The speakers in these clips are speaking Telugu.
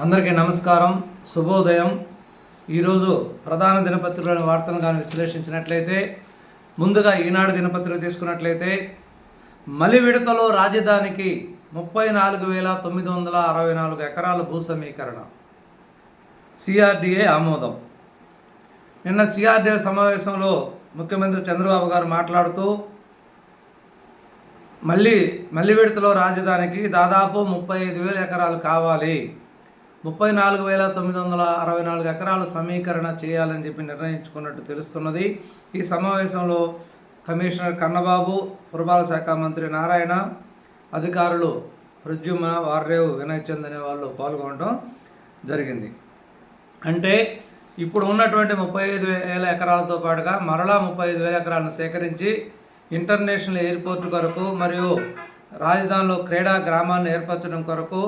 అందరికీ నమస్కారం శుభోదయం. ఈరోజు ప్రధాన దినపత్రికలోని వార్తలను కానీ విశ్లేషించినట్లయితే ముందుగా ఈనాడు దినపత్రిక తీసుకున్నట్లయితే మలి విడతలో రాజధానికి ముప్పై నాలుగు వేల తొమ్మిది వందల అరవై నాలుగు ఎకరాల భూ సమీకరణ సిఆర్డిఏ ఆమోదం. నిన్న సిఆర్డిఏ సమావేశంలో ముఖ్యమంత్రి చంద్రబాబు గారు మాట్లాడుతూ మళ్ళీ మల్లివిడతలో విడతలో రాజధానికి దాదాపు ముప్పై ఐదు వేల ఎకరాలు కావాలి. ముప్పై నాలుగు వేల తొమ్మిది వందల అరవై నాలుగు ఎకరాలు సమీకరణ చేయాలని చెప్పి నిర్ణయించుకున్నట్టు తెలుస్తున్నది. ఈ సమావేశంలో కమిషనర్ కన్నబాబు పురపాలక శాఖ మంత్రి నారాయణ అధికారులు ప్రద్యుమ్న వార్రేవు వినయ్ చంద్ అనే వాళ్ళు పాల్గొనడం జరిగింది. అంటే ఇప్పుడు ఉన్నటువంటి ముప్పై ఐదు వేల ఎకరాలతో పాటుగా మరలా ముప్పై ఐదు వేల ఎకరాలను సేకరించి ఇంటర్నేషనల్ ఎయిర్పోర్ట్ కొరకు మరియు రాజధానిలో క్రీడా గ్రామాన్ని ఏర్పరచడం కొరకు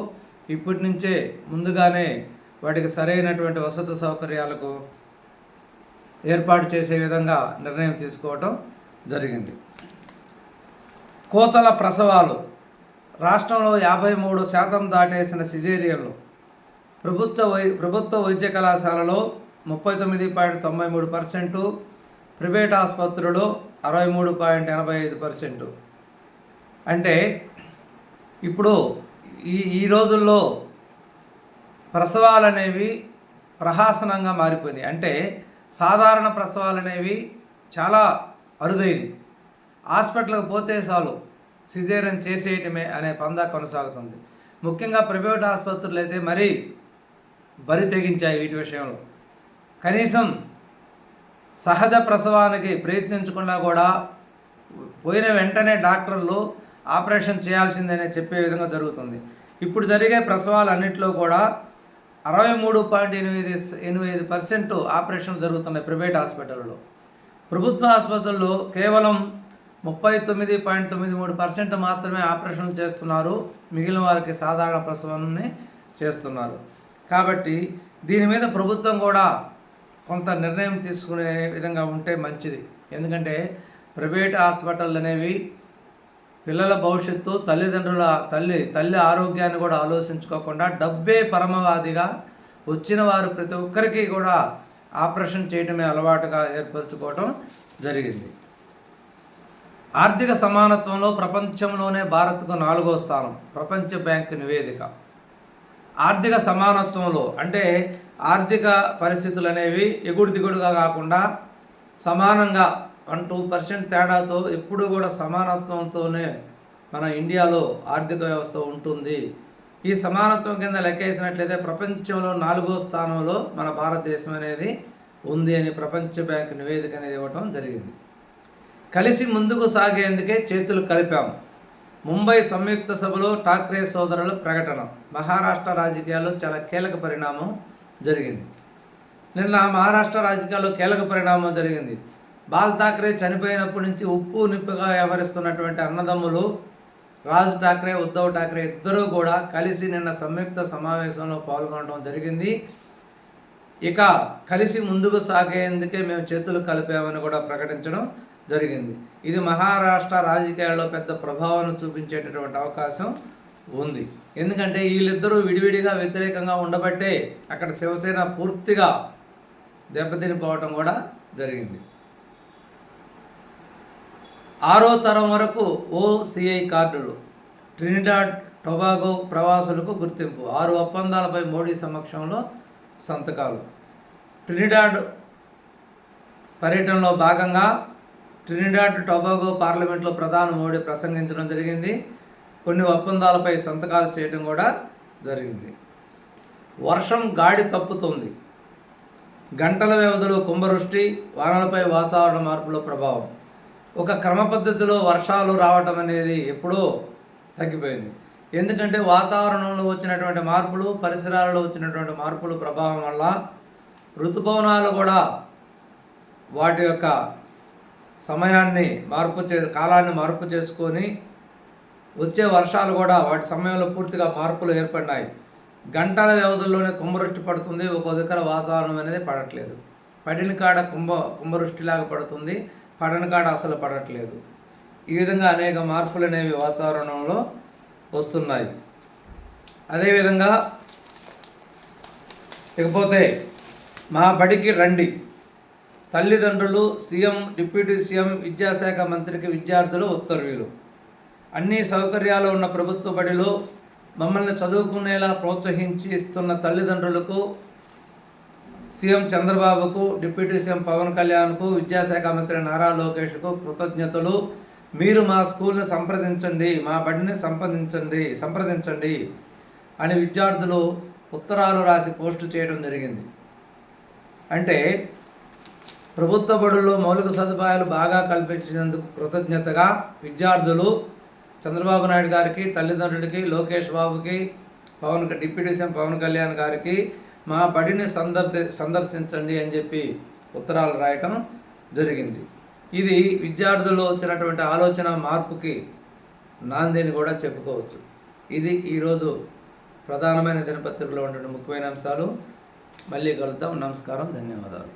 ఇప్పటి నుంచే ముందుగానే వాటికి సరైనటువంటి వసతి సౌకర్యాలకు ఏర్పాటు చేసే విధంగా నిర్ణయం తీసుకోవటం జరిగింది. కోతల ప్రసవాలు రాష్ట్రంలో యాభై మూడు శాతం దాటేసిన సిజేరియన్లు ప్రభుత్వ వై ప్రభుత్వ వైద్య కళాశాలలో ముప్పై తొమ్మిది పాయింట్ తొంభై మూడు పర్సెంటు ప్రైవేట్ ఆసుపత్రులు అరవై మూడు పాయింట్ ఎనభై ఐదు పర్సెంటు. అంటే ఇప్పుడు ఈ ఈ రోజుల్లో ప్రసవాలు అనేవి ప్రహాసనంగా మారిపోయినాయి. అంటే సాధారణ ప్రసవాలు అనేవి చాలా అరుదైనవి. హాస్పిటల్కి పోతే చాలు సిజేరియన్ చేసేయటమే అనే పందా కొనసాగుతుంది. ముఖ్యంగా ప్రైవేట్ ఆసుపత్రులు అయితే మరీ బరి తెగించాయి వీటి విషయంలో. కనీసం సహజ ప్రసవానికి ప్రయత్నించకుండా కూడా పోయిన వెంటనే డాక్టర్లు ఆపరేషన్ చేయాల్సిందనే చెప్పే విధంగా జరుగుతుంది. ఇప్పుడు జరిగే ప్రసవాలన్నింటిలో కూడా అరవై మూడు పాయింట్ ఎనిమిది ఎనిమిది ఐదు పర్సెంట్ ఆపరేషన్ జరుగుతున్నాయి ప్రైవేట్ హాస్పిటల్లో. ప్రభుత్వ ఆసుపత్రుల్లో కేవలం ముప్పై తొమ్మిది పాయింట్ తొమ్మిది మూడు పర్సెంట్ మాత్రమే ఆపరేషన్లు చేస్తున్నారు. మిగిలిన వారికి సాధారణ ప్రసవాన్ని చేస్తున్నారు. కాబట్టి దీని మీద ప్రభుత్వం కూడా కొంత నిర్ణయం తీసుకునే విధంగా ఉంటే మంచిది. ఎందుకంటే ప్రైవేట్ హాస్పిటల్ అనేవి పిల్లల భవిష్యత్తు తల్లిదండ్రుల తల్లి తల్లి ఆరోగ్యాన్ని కూడా ఆలోచించుకోకుండా డబ్బే పరమవాదిగా వచ్చిన వారు ప్రతి ఒక్కరికి కూడా ఆపరేషన్ చేయడమే అలవాటుగా ఏర్పరచుకోవటం జరిగింది. ఆర్థిక సమానత్వంలో ప్రపంచంలోనే భారత్కు నాలుగో స్థానం ప్రపంచ బ్యాంక్ నివేదిక. ఆర్థిక సమానత్వంలో అంటే ఆర్థిక పరిస్థితులు అనేవి ఎగుడు దిగుడుగా కాకుండా సమానంగా వన్ టూ పర్సెంట్ తేడాతో ఎప్పుడు కూడా సమానత్వంతోనే మన ఇండియాలో ఆర్థిక వ్యవస్థ ఉంటుంది. ఈ సమానత్వం కింద లెక్కేసినట్లయితే ప్రపంచంలో నాలుగో స్థానంలో మన భారతదేశం అనేది ఉంది అని ప్రపంచ బ్యాంక్ నివేదిక అనేది ఇవ్వటం జరిగింది. కలిసి ముందుకు సాగేందుకే చేతులు కలిపాం. ముంబై సంయుక్త సభలో ఠాక్రే సోదరుల ప్రకటన మహారాష్ట్ర రాజకీయాల్లో చాలా కీలక పరిణామం జరిగింది. నిన్న మహారాష్ట్ర రాజకీయాల్లో కీలక పరిణామం జరిగింది. బాల్ ఠాక్రే చనిపోయినప్పటి నుంచి ఉప్పు నిప్పుగా వ్యవహరిస్తున్నటువంటి అన్నదమ్ములు రాజ్ ఠాక్రే ఉద్ధవ్ ఠాక్రే ఇద్దరూ కూడా కలిసి నిన్న సంయుక్త సమావేశంలో పాల్గొనడం జరిగింది. ఇక కలిసి ముందుకు సాగేందుకే మేము చేతులు కలిపామని కూడా ప్రకటించడం జరిగింది. ఇది మహారాష్ట్ర రాజకీయాల్లో పెద్ద ప్రభావం చూపించేటటువంటి అవకాశం ఉంది. ఎందుకంటే వీళ్ళిద్దరూ విడివిడిగా వ్యతిరేకంగా ఉండబట్టే అక్కడ శివసేన పూర్తిగా దెబ్బతినిపోవటం కూడా జరిగింది. ఆరో తరం వరకు ఓసిఐ కార్డులు ట్రినిడాడ్ టొబాగో ప్రవాసులకు గుర్తింపు. ఆరు ఒప్పందాలపై మోడీ సమక్షంలో సంతకాలు. ట్రినిడాడ్ పర్యటనలో భాగంగా ట్రినిడాడ్ టొబాగో పార్లమెంట్లో ప్రధాని మోడీ ప్రసంగించడం జరిగింది. కొన్ని ఒప్పందాలపై సంతకాలు చేయడం కూడా జరిగింది. వర్షం గాడి తప్పుతుంది. గంటల వ్యవధిలో కుంభవృష్టి వానలపై వాతావరణ మార్పుల ప్రభావం. ఒక క్రమ పద్ధతిలో వర్షాలు రావటం అనేది ఎప్పుడో తగ్గిపోయింది. ఎందుకంటే వాతావరణంలో వచ్చినటువంటి మార్పులు పరిసరాలలో వచ్చినటువంటి మార్పుల ప్రభావం వల్ల ఋతుపవనాలు కూడా వాటి యొక్క సమయాన్ని మార్పు చే కాలాన్ని మార్పు చేసుకొని వచ్చే వర్షాలు కూడా వాటి సమయంలో పూర్తిగా మార్పులు ఏర్పడినాయి. గంటల వ్యవధుల్లోనే కుంభవృష్టి పడుతుంది. ఒక దగ్గర వాతావరణం అనేది పడట్లేదు. పడిన కాడ కుంభ కుంభవృష్టిలాగా పడుతుంది. పడని కాడ అసలు పడట్లేదు. ఈ విధంగా అనేక మార్పులు అనేవి వాతావరణంలో వస్తున్నాయి. అదేవిధంగా ఇకపోతే మా బడికి రండి. తల్లిదండ్రులు సీఎం డిప్యూటీ సీఎం విద్యాశాఖ మంత్రికి విద్యార్థులు ఉత్తర్వులు. అన్ని సౌకర్యాలు ఉన్న ప్రభుత్వ బడిలో మమ్మల్ని చదువుకునేలా ప్రోత్సహించి ఇస్తున్న తల్లిదండ్రులకు సీఎం చంద్రబాబుకు డిప్యూటీ సీఎం పవన్ కళ్యాణ్కు విద్యాశాఖ మంత్రి నారా లోకేష్కు కృతజ్ఞతలు. మీరు మా స్కూల్ని సంప్రదించండి మా బడిని సంప్రదించండి సంప్రదించండి అని విద్యార్థులు ఉత్తరాలు రాసి పోస్టు చేయడం జరిగింది. అంటే ప్రభుత్వ బడుల్లో మౌలిక సదుపాయాలు బాగా కల్పించినందుకు కృతజ్ఞతగా విద్యార్థులు చంద్రబాబు నాయుడు గారికి తల్లిదండ్రులకి లోకేష్ బాబుకి పవన్ డిప్యూటీ సీఎం పవన్ కళ్యాణ్ గారికి మా బడిని సందర్శ సందర్శించండి అని చెప్పి ఉత్తరాలు రాయటం జరిగింది. ఇది విద్యార్థుల్లో వచ్చినటువంటి ఆలోచన మార్పుకి నాందిని కూడా చెప్పుకోవచ్చు. ఇది ఈరోజు ప్రధానమైన దినపత్రికలో ఉన్నటువంటి ముఖ్యమైన అంశాలు. మళ్ళీ కలుద్దాం. నమస్కారం. ధన్యవాదాలు.